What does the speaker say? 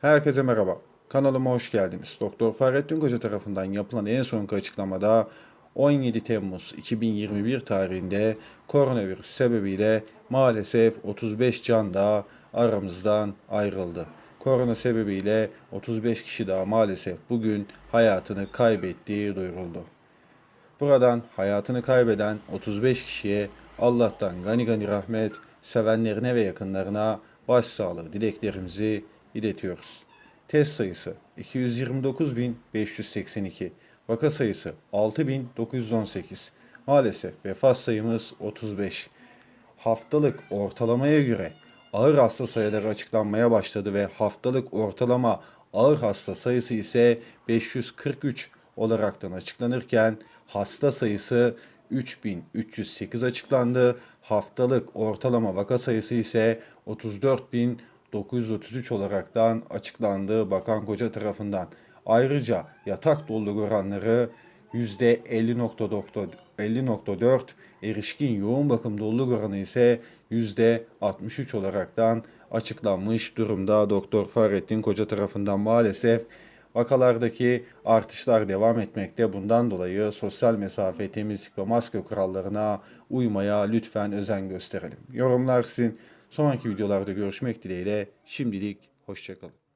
Herkese merhaba. Kanalıma hoş geldiniz. Doktor Fahrettin Koca tarafından yapılan en sonki açıklamada 17 Temmuz 2021 tarihinde koronavirüs sebebiyle maalesef 35 can daha aramızdan ayrıldı. Korona sebebiyle 35 kişi daha maalesef bugün hayatını kaybettiği duyuruldu. Buradan hayatını kaybeden 35 kişiye Allah'tan gani gani rahmet, sevenlerine ve yakınlarına başsağlığı dileklerimizi iletiyoruz. Test sayısı 229.582, vaka sayısı 6.918, maalesef vefat sayımız 35. Haftalık ortalamaya göre ağır hasta sayıları açıklanmaya başladı ve haftalık ortalama ağır hasta sayısı ise 543 olaraktan açıklanırken hasta sayısı 3308 açıklandı. Haftalık ortalama vaka sayısı ise 34933 olaraktan açıklandı Bakan Koca tarafından. Ayrıca yatak doluluk oranları %50.4 50.4 erişkin yoğun bakım doluluk oranı ise %63 olaraktan açıklanmış durumda Doktor Fahrettin Koca tarafından maalesef vakalardaki artışlar devam etmekte. Bundan dolayı sosyal mesafe, temizlik ve maske kurallarına uymaya lütfen özen gösterelim. Yorumlar sizin. Sonraki videolarda görüşmek dileğiyle şimdilik hoşçakalın.